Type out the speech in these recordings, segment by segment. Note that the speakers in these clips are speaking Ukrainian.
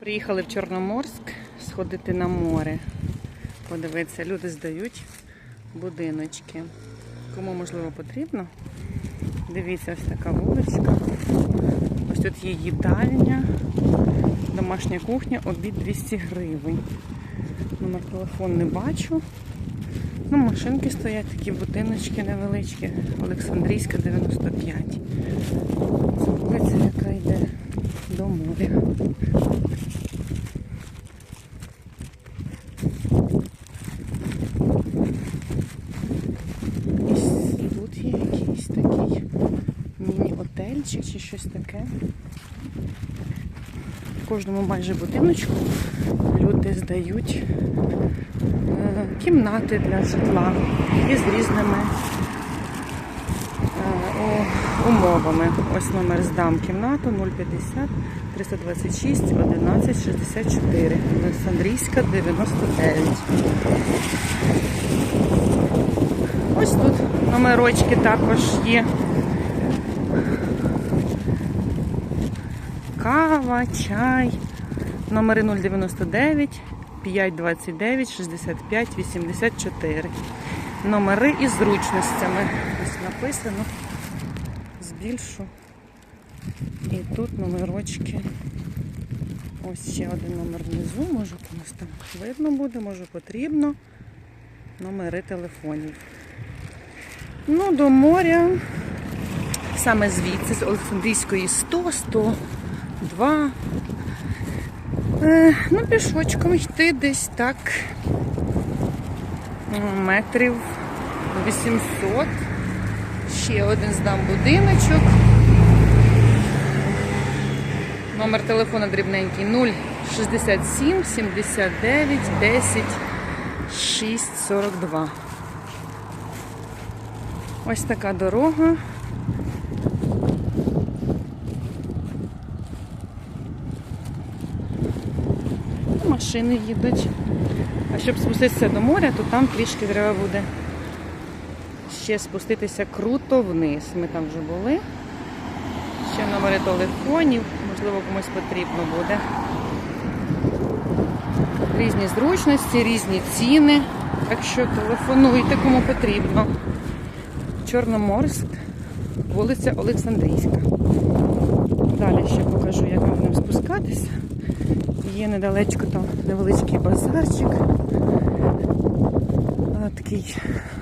Приїхали в Чорноморськ сходити на море. Подивитися, люди здають будиночки. Кому можливо потрібно. Дивіться, ось така вуличка. Ось тут є їдальня, домашня кухня, обід 200 гривень. Номер телефон не бачу. Ну, машинки стоять, такі будиночки невеличкі. Олександрійська 95. Це вулиця, яка йде до моря. Тут є якийсь такий міні-отельчик чи щось таке. В кожному майже будиночку люди здають е, кімнати для житла із різними е, о- умовами. Ось номер здам кімнату 050 326 11 64. Олександрійська 99. Ось тут номерочки також є. Кава, чай. Номери 099 529 65 84. Номери із зручностями. Ось написано. Збільшу. І тут номерочки. Ось ще один номер внизу. Може комусь там видно буде, може потрібно. Номери телефонів. Ну, до моря. Саме звідси, з Олександрійської 100, 102. Е, ну, пішочком йти десь так. Метрів 800. Ще один здам будиночок. Номер телефона дрібненький 067 79 10 642. Ось така дорога. Машини їдуть. А щоб спуститися до моря, то там трішки треба буде ще спуститися круто вниз. Ми там вже були. Ще номери телефонів, можливо, комусь потрібно буде. Різні зручності, різні ціни. Так що телефонуйте, кому потрібно. Чорноморськ, вулиця Олександрійська. Далі ще покажу, як будемо спускатися. Є недалечко там невеличкий базарчик. Такий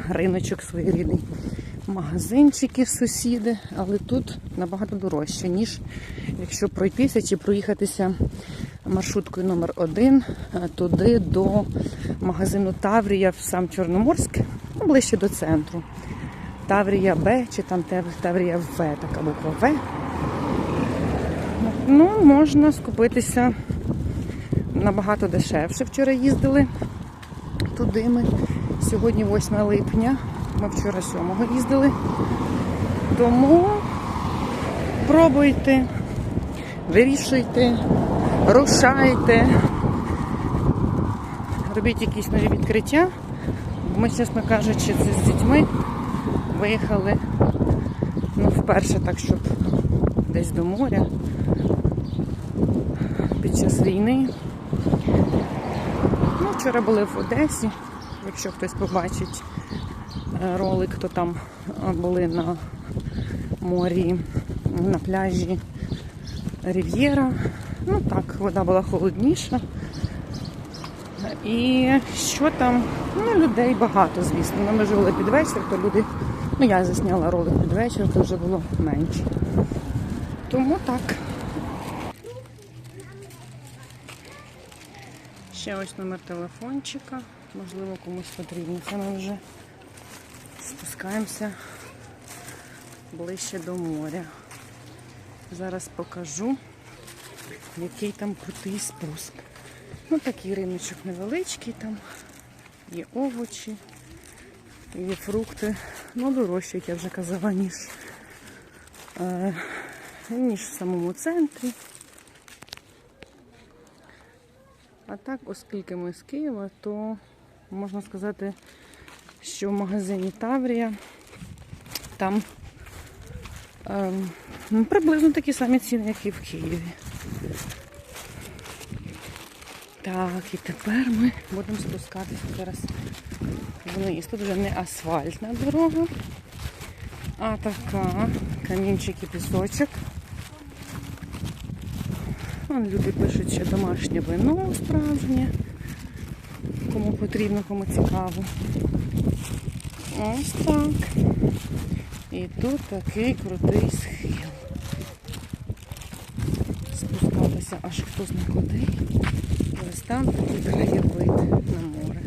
риночок своєрідний. Магазинчики сусіди, але тут набагато дорожче, ніж якщо пройтися чи проїхатися маршруткою номер 1 туди до магазину Таврія в сам Чорноморськ, ну, ближче до центру. Таврія Б чи там Таврія В, така буква В. Ну, можна скупитися набагато дешевше. Вчора їздили туди ми. Сьогодні 8 липня. Ми вчора 7 їздили. Тому пробуйте, вирішуйте, рушайте, робіть якісь нові відкриття. Ми, чесно кажучи, це з дітьми виїхали ну, вперше так, щоб десь до моря під час війни. Ну, вчора були в Одесі. Якщо хтось побачить е, ролик, то там е, були на морі, на пляжі Рів'єра. Ну так, вода була холодніша. І що там? Ну, людей багато, звісно. Ми жили під вечір, то люди. Ну, я засняла ролик під вечір, то вже було менше. Тому так. Ще ось номер телефончика. Можливо, комусь потрібно. Це ми вже спускаємося ближче до моря. Зараз покажу, який там крутий спуск. Ну, такий риночок невеличкий там. Є овочі, є фрукти. Ну, дорожче, як я вже казала, ніж, е, ніж в самому центрі. А так, оскільки ми з Києва, то можна сказати, що в магазині Таврія там ем, ну, приблизно такі самі ціни, як і в Києві. Так, і тепер ми будемо спускатися зараз вниз. Тут вже не асфальтна дорога, а така камінчик і пісочок. Люди пишуть, що домашнє вино справжнє. Кому потрібно, кому цікаво. Ось так. І тут такий крутий схил. Спускатися аж хто зна куди. Ось там такий краєвид на море.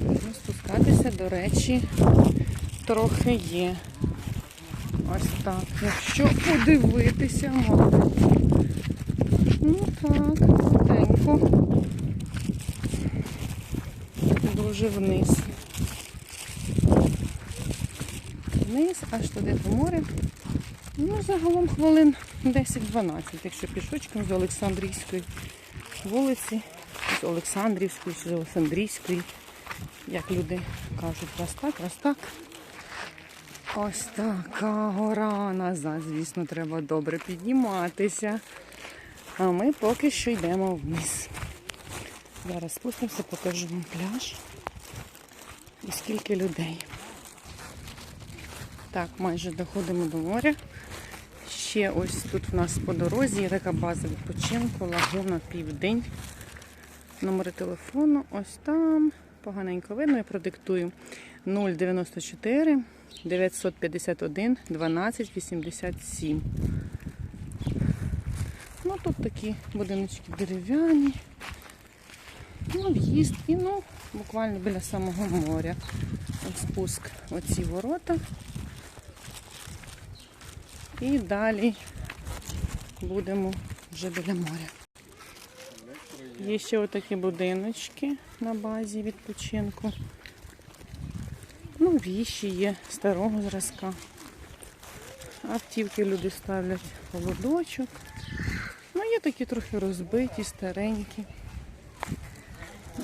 Ну, спускатися, до речі, трохи є. Ось так. Якщо подивитися. Ну так, коротенько. Дуже вниз. Вниз, аж туди по морю. Ну, загалом хвилин 10-12, якщо пішочком з Олександрійської вулиці, з Олександрівської з Олександрійської, як люди кажуть, раз так, раз так. Ось така гора назад, звісно, треба добре підніматися. А ми поки що йдемо вниз. Зараз спустимося, покажу вам пляж. І скільки людей. Так, майже доходимо до моря. Ще ось тут в нас по дорозі є така база відпочинку, лагуна південь. Номери телефону ось там. Поганенько видно, я продиктую 094 951 12 87. Ну, тут такі будиночки дерев'яні. Ну, в'їзд і ну, буквально біля самого моря. Ось спуск оці ворота. І далі будемо вже біля моря. Є ще отакі будиночки на базі відпочинку. Ну, віші є старого зразка. Автівки люди ставлять холодочок. Ну, є такі трохи розбиті, старенькі.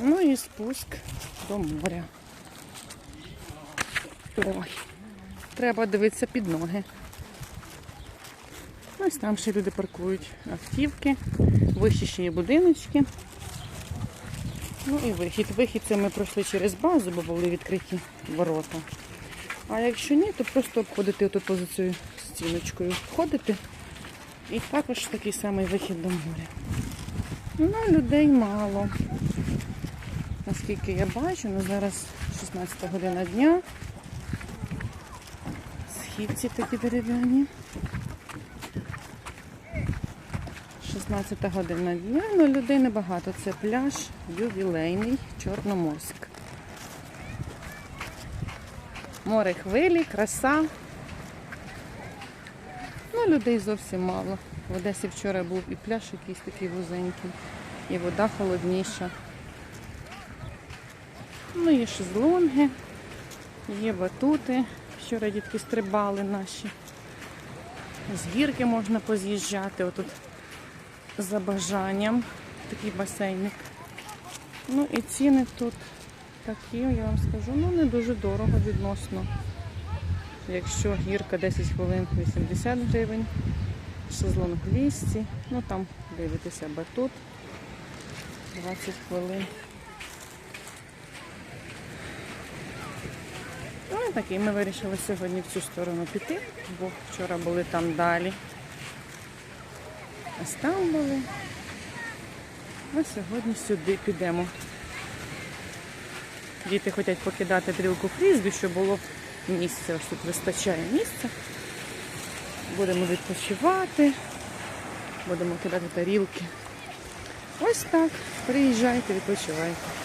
Ну і спуск до моря. Ой, треба дивитися під ноги. Ось там ще люди паркують автівки, вище ще є будиночки. Ну і вихід. Вихід це ми пройшли через базу, бо були відкриті ворота. А якщо ні, то просто обходити отут поза цією стіночкою. Входити. І також такий самий вихід до моря. Ну, людей мало. Наскільки я бачу, ну зараз 16 година дня. Східці такі дерев'яні. 16 година дня, але людей небагато. Це пляж ювілейний Чорноморськ. Море хвилі, краса. Ну, людей зовсім мало. В Одесі вчора був і пляж якийсь такий вузенький, і вода холодніша. Ну, є шезлонги, є батути. Вчора дітки стрибали наші. З гірки можна поз'їжджати. Отут за бажанням. Такий басейник. Ну і ціни тут такі, я вам скажу, ну не дуже дорого відносно. Якщо гірка 10 хвилин 80 гривень, шезлонг 200, ну там дивитися батут 20 хвилин. Ну і ми вирішили сьогодні в цю сторону піти, бо вчора були там далі. Ось там були. А сьогодні сюди підемо. Діти хочуть покидати дрілку фрізбі, щоб було місце. Ось тут вистачає місця. Будемо відпочивати, будемо кидати тарілки. Ось так. Приїжджайте, відпочивайте.